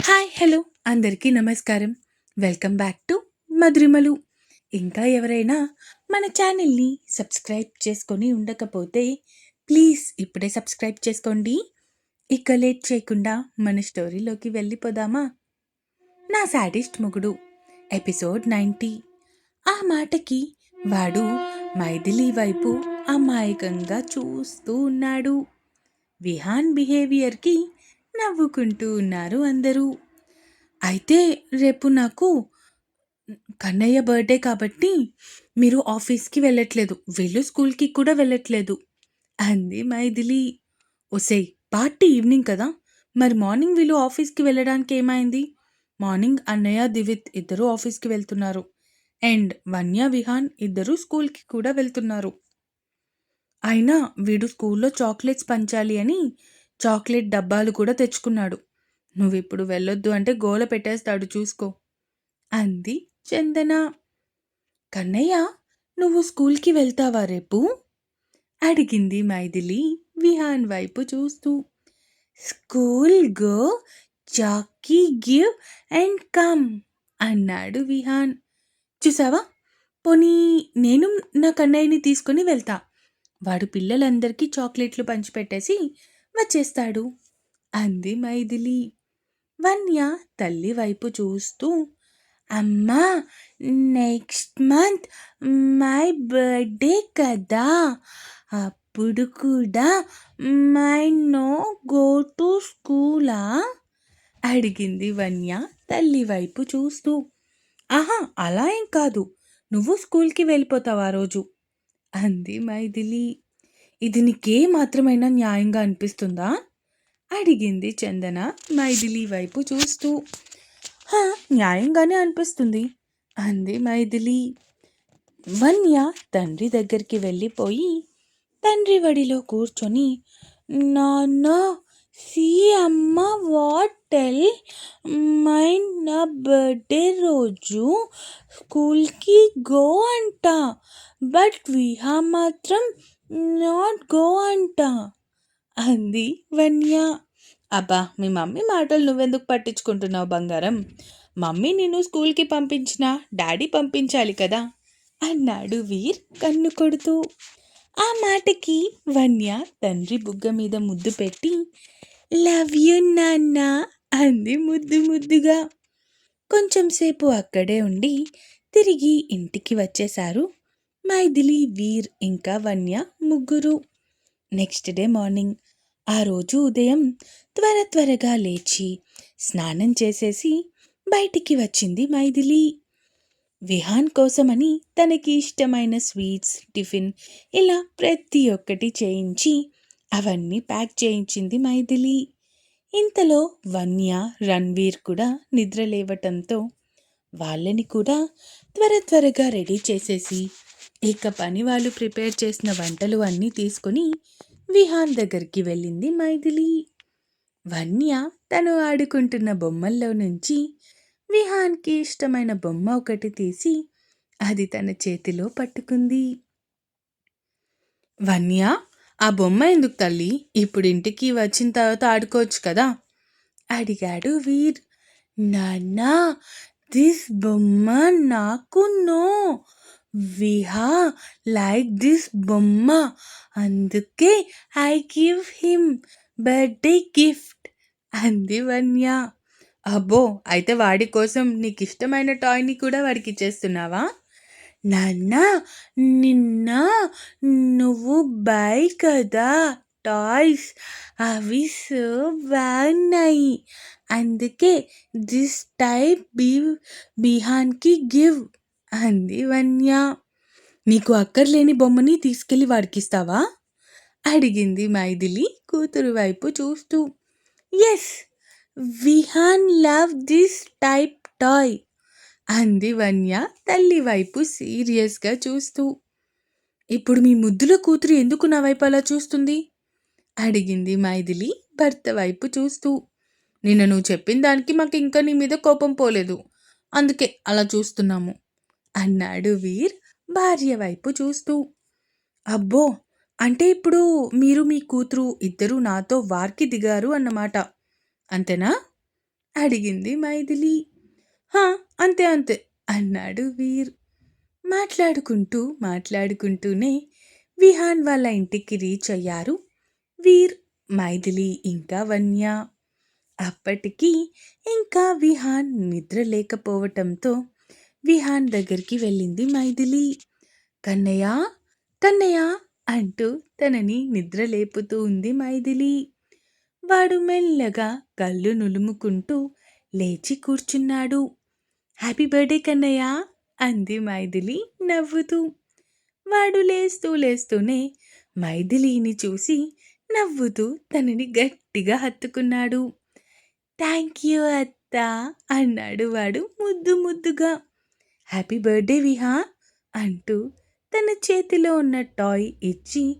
Hi hello. అందరికీ నమస్కారం. Welcome back to Madhurimalu. ఇంకా ఎవరైనా మన ఛానల్ని సబ్స్క్రైబ్ చేసుకొని ఉండకపోతే ప్లీజ్ ఇప్పుడే సబ్స్క్రైబ్ చేసుకోండి. ఇక లేట్ చేయకుండా మన స్టోరీలోకి వెళ్ళిపోదామా? నా సాడిస్ట్ మొగుడు ఎపిసోడ్ నైంటీ. ఆ మాటకి వాడు మైథిలి వైపు అమాయకంగా చూస్తూ ఉన్నాడు. విహాన్ బిహేవియర్కి నవ్వుకుంటూ ఉన్నారు అందరూ. అయితే రేపు నాకు కన్నయ్య బర్త్డే కాబట్టి మీరు ఆఫీస్కి వెళ్ళట్లేదు వీళ్ళు స్కూల్కి కూడా వెళ్ళట్లేదు అంది మైథిలి. ఒసేయ్ పార్టీ ఈవినింగ్ కదా మరి మార్నింగ్ వీళ్ళు ఆఫీస్కి వెళ్ళడానికి ఏమైంది? మార్నింగ్ అన్నయ్య దివిత్ ఇద్దరు ఆఫీస్కి వెళ్తున్నారు అండ్ వన్య విహాన్ ఇద్దరు స్కూల్కి కూడా వెళ్తున్నారు. అయినా వీడు స్కూల్లో చాక్లెట్స్ పంచాలి అని చాక్లెట్ డబ్బాలు కూడా తెచ్చుకున్నాడు. నువ్విప్పుడు వెళ్ళొద్దు అంటే గోల పెట్టేస్తాడు చూసుకో అంది చందన. కన్నయ్య నువ్వు స్కూల్కి వెళ్తావా రేపు? అడిగింది మైథిలి విహాన్ వైపు చూస్తూ. School go Chaki give and come అన్నాడు విహాన్. చూసావా? పోనీ నేను నా కన్నయ్యని తీసుకుని వెళ్తా. వాడు పిల్లలందరికీ చాక్లెట్లు పంచిపెట్టేసి వచ్చేస్తాడు. అంది మైథిలి. వన్య తల్లి వైపు చూస్తూ అమ్మా నెక్స్ట్ మంత్ మై బర్త్డే కదా. అప్పుడు కూడా మై నో గో టు స్కూలా? అడిగింది వన్య తల్లి వైపు చూస్తూ. ఆహా అలా ఏం కాదు. నువ్వు స్కూల్కి వెళ్ళిపోతావు ఆ రోజు. అంది మైథిలి. ఇది నీకే మాత్రమైనా న్యాయంగా అనిపిస్తుందా? అడిగింది చందన మైథిలి వైపు చూస్తూ. న్యాయంగానే అనిపిస్తుంది అంది మైథిలి. వన్య తండ్రి దగ్గరికి వెళ్ళిపోయి తండ్రి వడిలో కూర్చొని నాన్న సి అమ్మ వాట్ టెల్ మై నా బర్త్డే రోజు స్కూల్కి గో అంట బట్ విహా మాత్రం నాట్ గో అంట. అంది వన్య. అబ్బా మీ మమ్మీ మాటలు నువ్వెందుకు పట్టించుకుంటున్నావు బంగారం? మమ్మీ నిన్ను స్కూల్కి పంపించినా డాడీ పంపించాలి కదా? అన్నాడు వీర్ కన్ను కొడుతూ. ఆ మాటకి వన్య తండ్రి బుగ్గ మీద ముద్దు పెట్టి లవ్ యు నాన్న అంది ముద్దు ముద్దుగా. కొంచెంసేపు అక్కడే ఉండి తిరిగి ఇంటికి వచ్చేశారు మైథిలి వీర్ ఇంకా వన్య ముగ్గురు. నెక్స్ట్ డే మార్నింగ్ ఆ రోజు ఉదయం త్వర త్వరగా లేచి స్నానం చేసేసి బయటికి వచ్చింది మైథిలి. విహాన్ కోసమని తనకి ఇష్టమైన స్వీట్స్ టిఫిన్ ఇలా ప్రతి ఒక్కటి చేయించి అవన్నీ ప్యాక్ చేయించింది మైథిలి. ఇంతలో వన్య రణ్వీర్ కూడా నిద్ర లేవటంతో వాళ్ళని కూడా త్వర త్వరగా రెడీ చేసేసి ఇక పని వాళ్ళు ప్రిపేర్ చేసిన వంటలు అన్నీ తీసుకొని విహాన్ దగ్గరికి వెళ్ళింది మైథిలి. వన్య తను ఆడుకుంటున్న బొమ్మల్లో నుంచి విహాన్కి ఇష్టమైన బొమ్మ ఒకటి తీసి అది తన చేతిలో పట్టుకుంది. వన్య ఆ బొమ్మ ఎందుకు తల్లి? ఇప్పుడు ఇంటికి వచ్చిన తర్వాత ఆడుకోవచ్చు కదా? అడిగాడు వీర్. నాన్నా దిస్ బొమ్మ నాకు నో. విహా లైక్ దిస్ బొమ్మ. అందుకే I give him birthday gift. అంది వన్య. అబ్బో అయితే వాడి కోసం నీకు ఇష్టమైన టాయ్ని కూడా వాడికి ఇచ్చేస్తున్నావా నాన్న నిన్న నువ్వు బై కదా టాయ్స్. అవి సో బాగున్నాయి అందుకే దిస్ టైప్ బీ బిహాన్కి గివ్. అంది వన్య. నీకు అక్కర్లేని బొమ్మని తీసుకెళ్ళి వాడికిస్తావా? అడిగింది మైథిలి కూతురు వైపు చూస్తూ. Yes Vihaan love this type toy అంది వన్య తల్లి వైపు సీరియస్గా చూస్తూ. ఇప్పుడు మీ ముద్దుల కూతురు ఎందుకు నా వైపు అలా చూస్తుంది? అడిగింది మైథిలి భర్త వైపు చూస్తూ. నిన్న నువ్వు చెప్పిన దానికి మాకు ఇంకా నీ మీద కోపం పోలేదు అందుకే అలా చూస్తున్నాము. అన్నాడు వీర్ భార్య వైపు చూస్తూ. అబ్బో! అంటే ఇప్పుడు మీరు మీ కూతురు ఇద్దరూ నాతో వార్కి దిగారు అన్నమాట. అంతేనా? అడిగింది మైథిలి. హా అంతే అంతే అన్నాడు వీర్. మాట్లాడుకుంటూ మాట్లాడుకుంటూనే విహాన్ వాళ్ళ ఇంటికి రీచ్ అయ్యారు వీర్ మైథిలి ఇంకా వన్య. అప్పటికి ఇంకా విహాన్ నిద్ర లేకపోవటంతో విహాన్ దగ్గరికి వెళ్ళింది మైథిలి. కన్నయ్య కన్నయ్య అంటూ తనని నిద్ర లేపుతూ ఉంది మైథిలి. వాడు మెల్లగా కళ్ళు నులుముకుంటూ లేచి కూర్చున్నాడు. హ్యాపీ బర్త్డే కన్నయ్య అంది మైథిలి నవ్వుతూ. వాడు లేస్తూ లేస్తూనే మైథిలిని చూసి నవ్వుతూ తనని గట్టిగా హత్తుకున్నాడు. థ్యాంక్ యూ అత్త అన్నాడు వాడు ముద్దు ముద్దుగా. హ్యాపీ బర్త్డే విహా అంటూ తన చేతిలో ఉన్న టాయ్ ఇచ్చి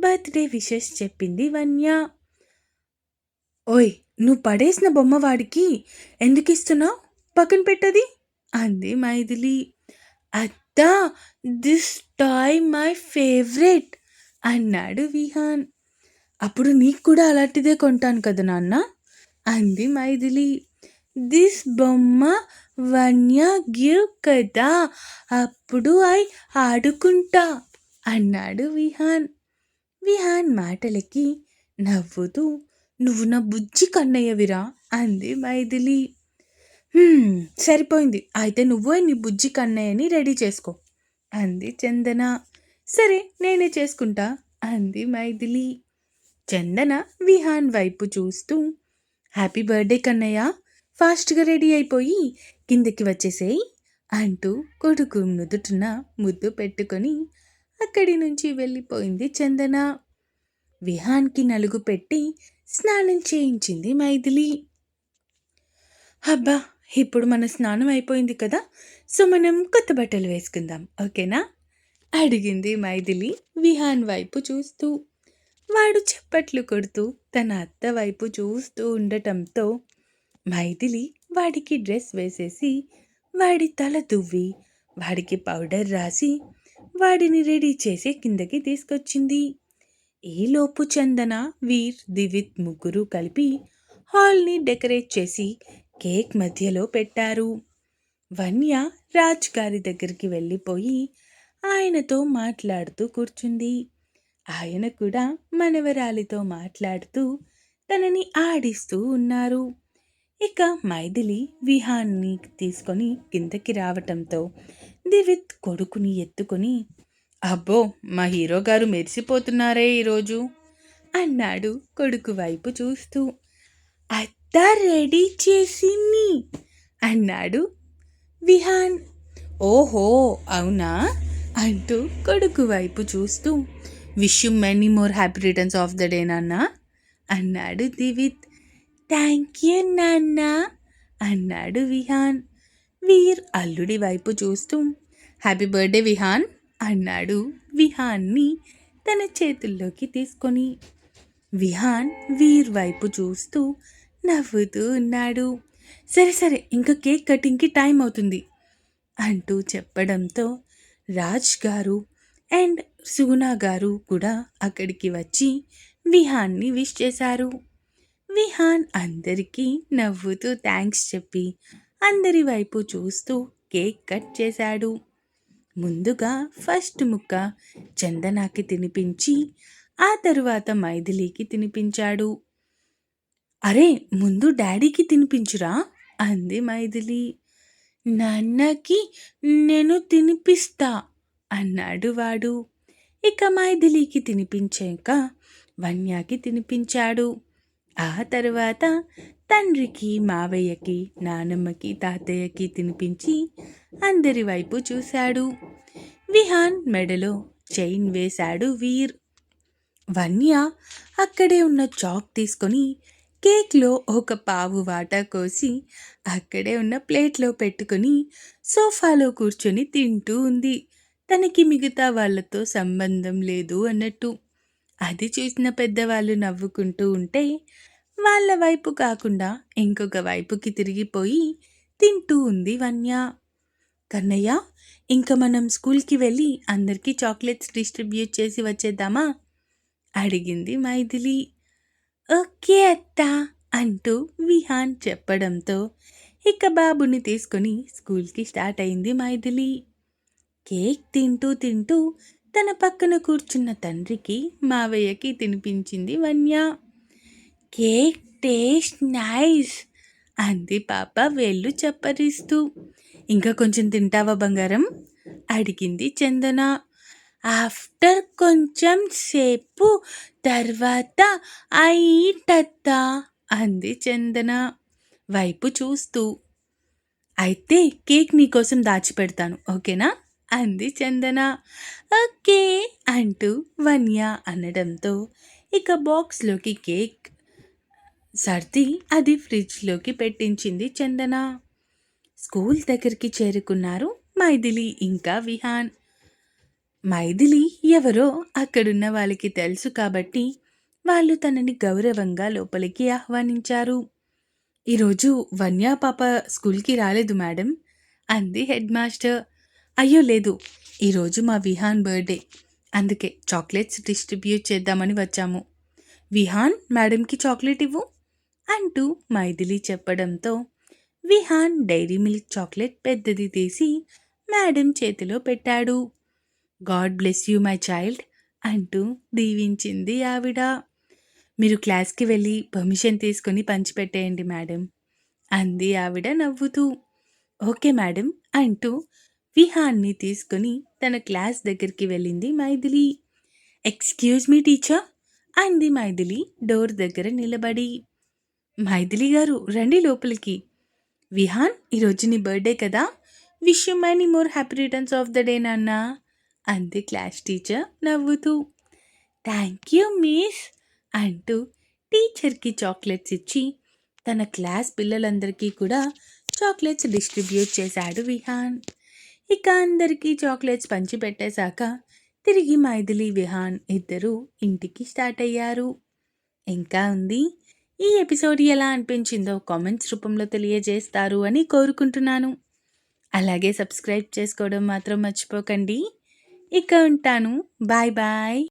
బర్త్డే విషెస్ చెప్పింది వన్య. ఓయ్ నువ్వు పడేసిన బొమ్మ వాడికి ఎందుకు ఇస్తున్నావు? పక్కన పెట్టది అంది మైథిలి. అత్త దిస్ టాయ్ మై ఫేవరెట్ అన్నాడు విహాన్ అప్పుడు నీకు కూడా అలాంటిదే కొంటాను కదా నాన్న అంది మైథిలి. దిస్ బొమ్మ వన్య గివ్ కదా అప్పుడు ఐ ఆడుకుంటా అన్నాడు విహాన్. విహాన్ మాటలకి నవ్వుతూ నువ్వు నా బుజ్జి కన్నయ్యవిరా అంది మైథిలి. సరిపోయింది. అయితే నువ్వే నీ బుజ్జి కన్నయ్యని రెడీ చేసుకో అంది చందన. సరే నేనే చేసుకుంటా అంది మైథిలి. చందన విహాన్ వైపు చూస్తూ హ్యాపీ బర్త్డే కన్నయ్య ఫాస్ట్గా రెడీ అయిపోయి కిందకి వచ్చేసేయ్ అంటూ కొడుకు నుదుటిన ముద్దు పెట్టుకొని అక్కడి నుంచి వెళ్ళిపోయింది చందన. విహాన్కి నలుగు పెట్టి స్నానం చేయించింది మైథిలి. అబ్బా ఇప్పుడు మన స్నానం అయిపోయింది కదా సో మనం కొత్త బట్టలు వేసుకుందాం ఓకేనా? అడిగింది మైథిలి విహాన్ వైపు చూస్తూ. వాడు చప్పట్లు కొడుతూ తన అత్త వైపు చూస్తూ ఉండటంతో మైథిలి వాడికి డ్రెస్ వేసేసి వాడి తల దువ్వి వాడికి పౌడర్ రాసి వాడిని రెడీ చేసి కిందకి తీసుకొచ్చింది. ఈలోపు చందన వీర్ దివిత్ ముగ్గురు కలిపి హాల్ని డెకరేట్ చేసి కేక్ మధ్యలో పెట్టారు. వన్య రాజ్ గారి దగ్గరికి వెళ్ళిపోయి ఆయనతో మాట్లాడుతూ కూర్చుంది. ఆయన కూడా మనవరాలితో మాట్లాడుతూ తనని ఆడిస్తూ ఉన్నారు. ఇక మైథిలి విహాన్ని తీసుకొని కిందకి రావటంతో దివిత్ కొడుకుని ఎత్తుకొని అబ్బో మా హీరో గారు మెరిసిపోతున్నారే ఈరోజు అన్నాడు కొడుకు వైపు చూస్తూ. అత్త రెడీ చేసింది అన్నాడు విహాన్. ఓహో అవునా అంటూ కొడుకు వైపు చూస్తూ. Wish you many more happy returns of the day నాన్న అన్నాడు దివిత్. థ్యాంక్ యూ నాన్న అన్నాడు విహాన్. వీర్ అల్లుడి వైపు చూస్తూ హ్యాపీ బర్త్డే విహాన్ అన్నాడు విహాన్ని తన చేతుల్లోకి తీసుకొని. విహాన్ వీర్ వైపు చూస్తూ నవ్వుతూ ఉన్నాడు. సరే సరే ఇంకా కేక్ కటింగ్కి టైం అవుతుంది అంటూ చెప్పడంతో రాజ్ గారు అండ్ సుగుణ గారు కూడా అక్కడికి వచ్చి విహాన్ని విష్ చేశారు. విహాన్ అందరికీ నవ్వుతూ థ్యాంక్స్ చెప్పి అందరి వైపు చూస్తూ కేక్ కట్ చేశాడు. ముందుగా ఫస్ట్ ముక్క చందనాకి తినిపించి ఆ తరువాత మైథిలికి తినిపించాడు. అరే ముందు డాడీకి తినిపించురా అంది మైథిలి. నాన్నకి నేను తినిపిస్తా అన్నాడు వాడు. ఇక మైథిలికి తినిపించాక వన్యాకి తినిపించాడు. ఆ తర్వాత తండ్రికి మావయ్యకి నానమ్మకి తాతయ్యకి తినిపించి అందరి వైపు చూశాడు. విహాన్ మెడలో చైన్ వేశాడు వీర్. వన్య అక్కడే ఉన్న చాక్ తీసుకొని కేక్లో ఒక పావు వాటా కోసి అక్కడే ఉన్న ప్లేట్లో పెట్టుకొని సోఫాలో కూర్చొని తింటూ ఉంది. తనకి మిగతా వాళ్ళతో సంబంధం లేదు అన్నట్టు. అది చూసిన పెద్దవాళ్ళు నవ్వుకుంటూ ఉంటే వాళ్ళ వైపు కాకుండా ఇంకొక వైపుకి తిరిగిపోయి తింటూ ఉంది వన్య. కన్నయ్య ఇంకా మనం స్కూల్కి వెళ్ళి అందరికీ చాక్లెట్స్ డిస్ట్రిబ్యూట్ చేసి వచ్చేద్దామా? అడిగింది మైథిలి. ఓకే అత్త అంటూ విహాన్ చెప్పడంతో ఇక బాబుని తీసుకొని స్కూల్కి స్టార్ట్ అయింది మైథిలి. కేక్ తింటూ తింటూ తన పక్కన కూర్చున్న తండ్రికి మావయ్యకి తినిపించింది వన్య. కేక్ టేస్ట్ నైస్ అంది పాప వేళ్ళు చప్పరిస్తూ. ఇంకా కొంచెం తింటావా బంగారం? అడిగింది చందన. ఆఫ్టర్ కొంచెం సేపు తర్వాత అయిటత్తా అంది చందన. వైపు చూస్తూ. అయితే కేక్ నీకోసం దాచిపెడతాను ఓకేనా? అంది చందన. ఓకే అంటూ వన్య అనడంతో ఇక బాక్స్లోకి కేక్ సర్ది అది ఫ్రిడ్జ్లోకి పెట్టించింది చందన. స్కూల్ దగ్గరికి చేరుకున్నారు మైథిలి ఇంకా విహాన్. మైథిలి ఎవరో అక్కడున్న వాళ్ళకి తెలుసు కాబట్టి వాళ్ళు తనని గౌరవంగా లోపలికి ఆహ్వానించారు. ఈరోజు వన్యా పాప స్కూల్కి రాలేదు మేడం అంది హెడ్ మాస్టర్ అయ్యో లేదు ఈరోజు మా విహాన్ బర్త్డే. అందుకే చాక్లెట్స్ డిస్ట్రిబ్యూట్ చేద్దామని వచ్చాము. విహాన్ మేడంకి చాక్లెట్ ఇవ్వు అంటూ మైథిలి చెప్పడంతో విహాన్ డైరీ మిల్క్ చాక్లెట్ పెద్దది తీసి మేడం చేతిలో పెట్టాడు. God bless you my child అంటూ దీవించింది ఆవిడ. మీరు క్లాస్కి వెళ్ళి పర్మిషన్ తీసుకుని పంచిపెట్టేయండి మేడం అంది ఆవిడ నవ్వుతూ. ఓకే మేడం అంటూ విహాన్ని తీసుకుని తన క్లాస్ దగ్గరికి వెళ్ళింది మైథిలి. ఎక్స్క్యూజ్ మీ టీచర్ అంది మైథిలి డోర్ దగ్గర నిలబడి. మైథిలి గారు రండి లోపలికి. విహాన్ ఈరోజు నీ బర్త్డే కదా. Wish you many more happy returns of the day నాన్న అంది క్లాస్ టీచర్ నవ్వుతూ. థ్యాంక్ యూ మిస్ అంటూ టీచర్కి చాక్లెట్స్ ఇచ్చి తన క్లాస్ పిల్లలందరికీ కూడా చాక్లెట్స్ డిస్ట్రిబ్యూట్ చేశాడు విహాన్. ఇక అందరికీ చాక్లెట్స్ పంచిపెట్టేశాక తిరిగి మైథిలి విహాన్ ఇద్దరు ఇంటికి స్టార్ట్ అయ్యారు. ఇంకా ఉంది. ఈ ఎపిసోడ్ ఎలా అనిపించిందో కామెంట్స్ రూపంలో తెలియజేస్తారు అని కోరుకుంటున్నాను. అలాగే సబ్స్క్రైబ్ చేసుకోవడం మాత్రం మర్చిపోకండి. ఇక ఉంటాను. Bye bye.